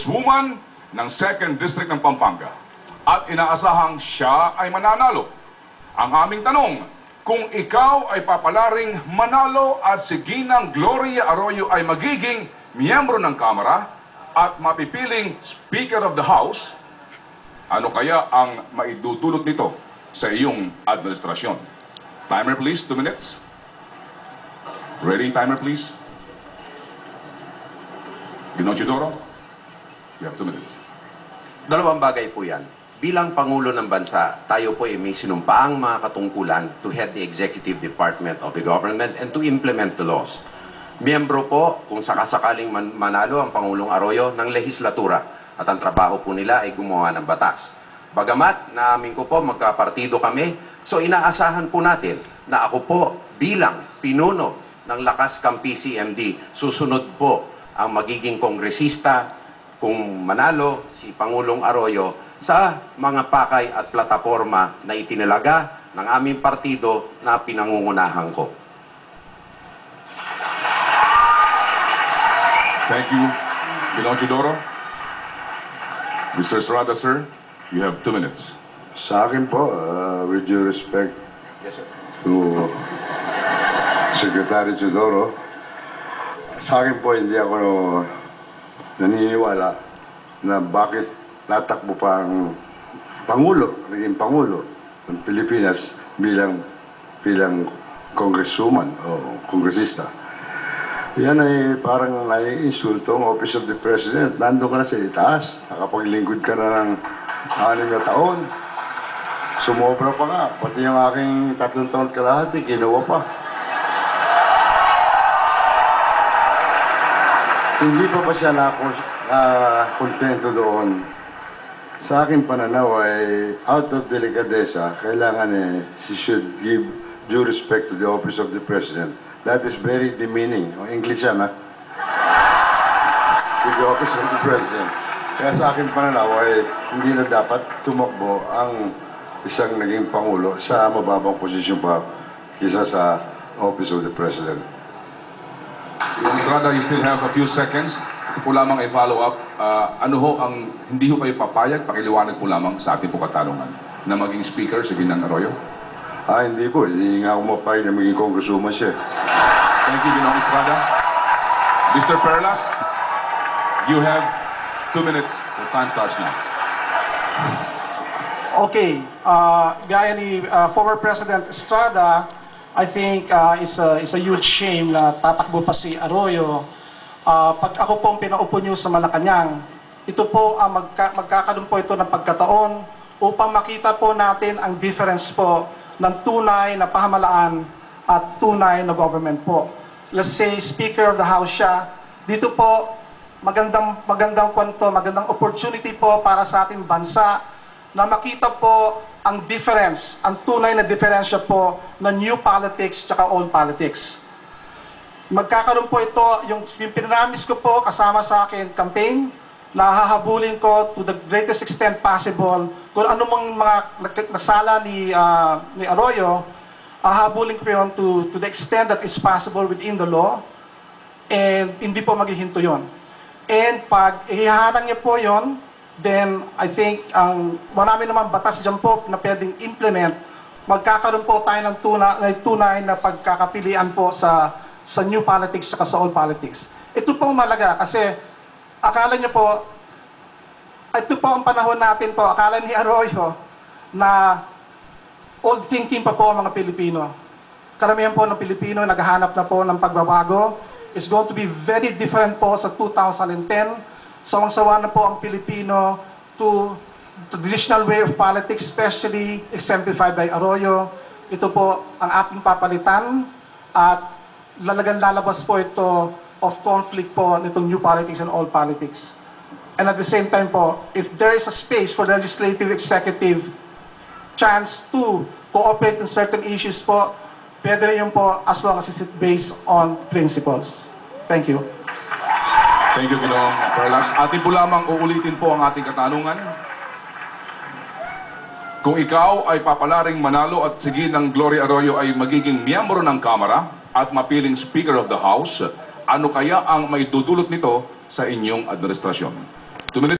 congresswoman ng 2nd District ng Pampanga. At inaasahang siya ay mananalo. Ang aming tanong, kung ikaw ay papalaring manalo at si Ginang Gloria Arroyo ay magiging miyembro ng Kamara at mapipiling Speaker of the House, ano kaya ang maidudulot nito sa iyong administrasyon? Timer please, two minutes. Ready, timer please. Ginoong Chidoro, you have two minutes. Dalawang bagay po yan. Bilang Pangulo ng Bansa, tayo po ay may sinumpaang mga katungkulan to head the executive department of the government and to implement the laws. Miyembro po, kung sakasakaling man manalo ang Pangulong Arroyo ng legislatura at ang trabaho po nila ay gumawa ng batas. Bagamat naamin ko po magkapartido kami, so inaasahan po natin na ako po bilang pinuno ng Lakas Kampi CMD, susunod po ang magiging kongresista kung manalo si Pangulong Arroyo sa mga pakay at plataforma na itinalaga ng aming partido na pinangungunahan ko. Thank you, Ginoong Chidoro. Mr. Estrada, sir, you have two minutes. Sa akin po, uh, with due respect Yes, sir. to Secretary Chudoro, sa akin po hindi ako naniniwala na bakit tatakbo pa ang Pangulo, naging Pangulo ng Pilipinas bilang bilang congresswoman o kongresista. Yan ay parang nai-insulto ang Office of the President. Nandun ka na sa itaas. Nakapaglingkod ka na ng anim na taon. Sumobra pa nga. Pati yung aking tatlong taon kalahati, ginawa pa. Hindi pa ba siya na, na kontento doon? Sa aking pananaw ay out of delicadeza, kailangan eh, she should give due respect to the office of the President. That is very demeaning. O English yan, ha? To the office of the President. Kaya sa aking pananaw ay hindi na dapat tumakbo ang isang naging Pangulo sa mababang posisyon pa kisa sa office of the President. Ginoong Estrada, you still have a few seconds. Ito po lamang ay follow up. Ah, ano ho ang hindi ho kayo papayag, pakiliwanag po lamang sa ating po katanungan na maging speaker si Ginang Arroyo? Ah, hindi po. Hindi nga ako mapayag na maging congresswoman siya. Thank you, Ginoong Estrada. Mr. Perlas, you have two minutes. The time starts now. Okay, uh, gaya ni uh, former President Estrada, I think uh, is a is a huge shame na tatakbo pa si Arroyo. Uh, pag ako po ang pinaupo niyo sa Malacanang, ito po ang magka, magkakaroon po ito ng pagkataon upang makita po natin ang difference po ng tunay na pamahalaan at tunay na government po. Let's say Speaker of the House siya, dito po magandang magandang kwento, magandang opportunity po para sa ating bansa na makita po ang difference, ang tunay na diferensya po ng new politics tsaka old politics. Magkakaroon po ito, yung, yung pinramis ko po kasama sa akin campaign, na hahabulin ko to the greatest extent possible kung ano mga nasala ni, ah, ni Arroyo, hahabulin ko yun to, to the extent that is possible within the law and hindi po maghihinto yon. And pag ihaharang niya po yon, then I think ang marami naman batas dyan po na pwedeng implement, magkakaroon po tayo ng tuna, ng tunay na pagkakapilian po sa sa new politics at sa old politics. Ito po malaga kasi akala niyo po, ito po ang panahon natin po, akala ni Arroyo na old thinking pa po ang mga Pilipino. Karamihan po ng Pilipino naghahanap na po ng pagbabago. It's going to be very different po sa 2010. Sawang-sawa na po ang Pilipino to traditional way of politics, especially exemplified by Arroyo. Ito po ang ating papalitan at lalagan lalabas po ito of conflict po nitong new politics and old politics. And at the same time po, if there is a space for legislative, executive chance to cooperate in certain issues po, pwede rin yun po as long as it's based on principles. Thank you. Thank you, Ginoong Perlas. Atin po lamang uulitin po ang ating katanungan. Kung ikaw ay papalaring manalo at sige ng Gloria Arroyo ay magiging miyembro ng Kamara at mapiling Speaker of the House, ano kaya ang may dudulot nito sa inyong administrasyon?